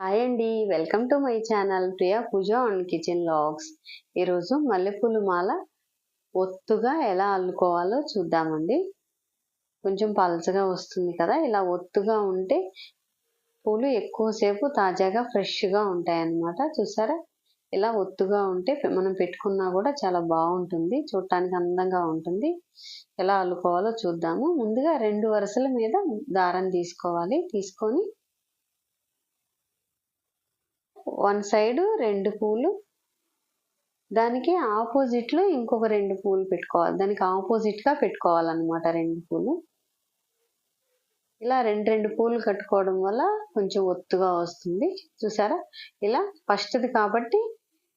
Hi అండి. Welcome to my channel Priya Pooja and kitchen logs ఈరోజు మల్లెపూలు మాల ఒత్తుగా ఎలా అల్లుకోవాలో చూద్దామండి. కొంచెం పలచగా వస్తుంది కదా ఇలా ఒత్తుగా ఉంటే పూలు ఎక్కువసేపు తాజాగా ఫ్రెష్గా ఉంటాయన్నమాట. చూసారా? ఇలా ఒత్తుగా ఉంటే మనం పెట్టుకున్నా కూడా చాలా బాగుంటుంది చూడటానికి అందంగా ఉంటుంది. ఎలా అల్లుకోవాలో చూద్దాము. ముందుగా రెండు వరుసల మీద దారం తీసుకోవాలి. తీసుకొని వన్ సైడ్ రెండు పూలు. దానికి ఆపోజిట్లో ఇంకొక రెండు పూలు పెట్టుకోవాలి. దానికి ఆపోజిట్గా పెట్టుకోవాలన్నమాట రెండు పూలు. ఇలా రెండు రెండు పూలు కట్టుకోవడం వల్ల కొంచెం ఒత్తుగా వస్తుంది. చూసారా? ఇలా ఫస్ట్ది కాబట్టి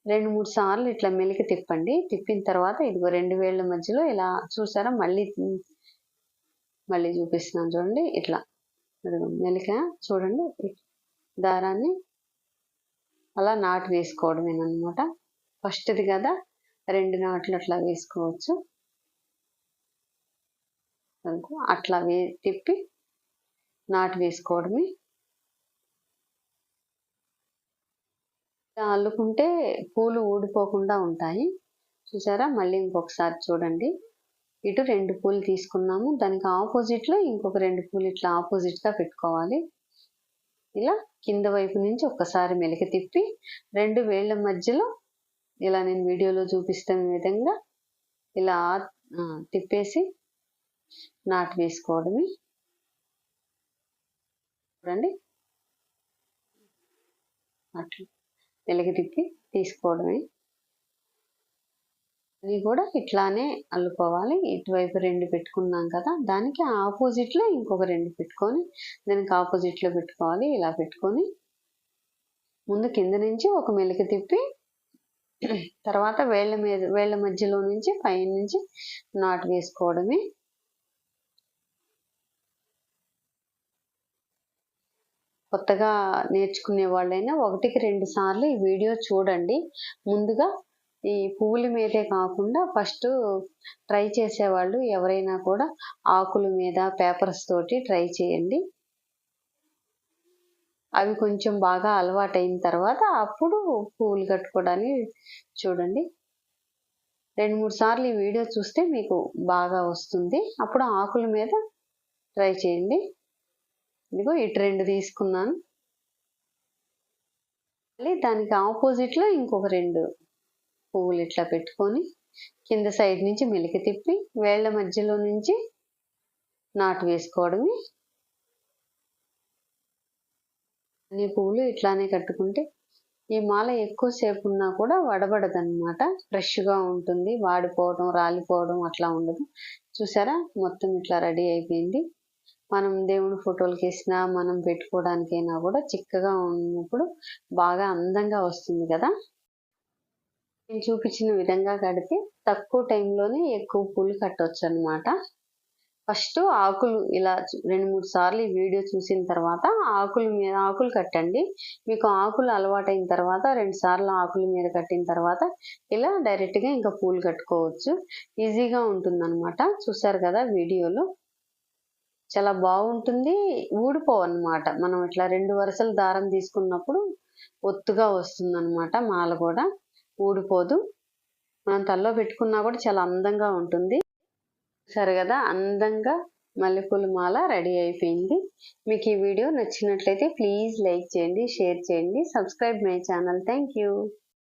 రెండు మూడు సార్లు ఇట్లా మెలికి తిప్పండి. తిప్పిన తర్వాత ఇదిగో రెండు వేళ్ళ మధ్యలో ఇలా చూసారా? మళ్ళీ మళ్ళీ చూపిస్తున్నాను చూడండి. ఇట్లా. మెలిక చూడండి. దారాన్ని అలా నాటు వేసుకోవడమేనమాట ఫస్ట్ది కదా రెండు నాట్లు అట్లా వేసుకోవచ్చు. అట్లా వే తిప్పి నాటు వేసుకోవడమే. అల్లుకుంటే పూలు ఊడిపోకుండా ఉంటాయి. చూసారా? మళ్ళీ ఇంకొకసారి చూడండి. ఇటు రెండు పూలు తీసుకున్నాము. దానికి ఆపోజిట్లో ఇంకొక రెండు పూలు ఇట్లా ఆపోజిట్గా పెట్టుకోవాలి. ఇలా కింద వైపు నుంచి ఒక్కసారి మెలిక తిప్పి రెండు వేళ్ళ మధ్యలో ఇలా నేను వీడియోలో చూపిస్తున్న విధంగా ఇలా తిప్పేసి నాటు వేసుకోవడమే. చూడండి. అట్లా వెలిగ తిప్పి తీసుకోవడమే. అది కూడా ఇట్లానే అల్లుకోవాలి. ఇటువైపు రెండు పెట్టుకున్నాం కదా దానికి ఆపోజిట్లో ఇంకొక రెండు పెట్టుకొని దానికి ఆపోజిట్లో పెట్టుకోవాలి. ఇలా పెట్టుకొని ముందు కింద నుంచి ఒక మెలిక తిప్పి తర్వాత వేళ్ళ మీద వేళ్ళ మధ్యలో నుంచి పైన నుంచి నాటు వేసుకోవడమే. కొత్తగా నేర్చుకునే వాళ్ళైనా ఒకటికి రెండు సార్లు ఈ వీడియో చూడండి. ముందుగా ఈ పువ్వుల మీదే కాకుండా ఫస్ట్ ట్రై చేసేవాళ్ళు ఎవరైనా కూడా ఆకుల మీద పేపర్స్ తోటి ట్రై చేయండి. అవి కొంచెం బాగా అలవాటైన తర్వాత అప్పుడు పువ్వులు కట్టుకోవడానికి చూడండి. రెండు మూడు సార్లు ఈ వీడియో చూస్తే మీకు బాగా వస్తుంది. అప్పుడు ఆకుల మీద ట్రై చేయండి. ఇదిగో ఇటు రెండు తీసుకున్నాను. మళ్ళీ దానికి ఆపోజిట్లో ఇంకొక రెండు పువ్వులు ఇట్లా పెట్టుకొని కింద సైడ్ నుంచి మెలికి తిప్పి వేళ్ళ మధ్యలో నుంచి నాటు వేసుకోవడమే. అన్ని పువ్వులు ఇట్లానే కట్టుకుంటే ఈ మాల ఎక్కువసేపు ఉన్నా కూడా వడబడదన్నమాట. ఫ్రెష్గా ఉంటుంది. వాడిపోవడం రాలిపోవడం అట్లా ఉండదు. చూసారా? మొత్తం ఇట్లా రెడీ అయిపోయింది. మనం దేవుని ఫోటోలకి వేసినా మనం పెట్టుకోవడానికైనా కూడా చిక్కగా ఉన్నప్పుడు బాగా అందంగా వస్తుంది కదా? నేను చూపించిన విధంగా కడితే తక్కువ టైంలోనే ఎక్కువ పూలు కట్టవచ్చు అనమాట ఫస్ట్ ఆకులు ఇలా రెండు మూడు సార్లు ఈ వీడియో చూసిన తర్వాత ఆకుల మీద ఆకులు కట్టండి. మీకు ఆకులు అలవాటైన తర్వాత రెండు సార్లు ఆకుల మీద కట్టిన తర్వాత ఇలా డైరెక్ట్గా ఇంకా పూలు కట్టుకోవచ్చు. ఈజీగా ఉంటుందన్నమాట. చూసారు కదా వీడియోలో? చాలా బాగుంటుంది. ఊడిపోవన్నమాట. మనం ఇట్లా రెండు వరుసలు దారం తీసుకున్నప్పుడు ఒత్తుగా వస్తుందన్నమాట మాల కూడా. ఊడిపోదు. మనం తల్లో పెట్టుకున్నా కూడా చాలా అందంగా ఉంటుంది. సరే కదా అందంగా మల్లెపూల మాల రెడీ అయిపోయింది. మీకు ఈ వీడియో నచ్చినట్లయితే ప్లీజ్ లైక్ చేయండి షేర్ చేయండి. Subscribe my channel. Thank you.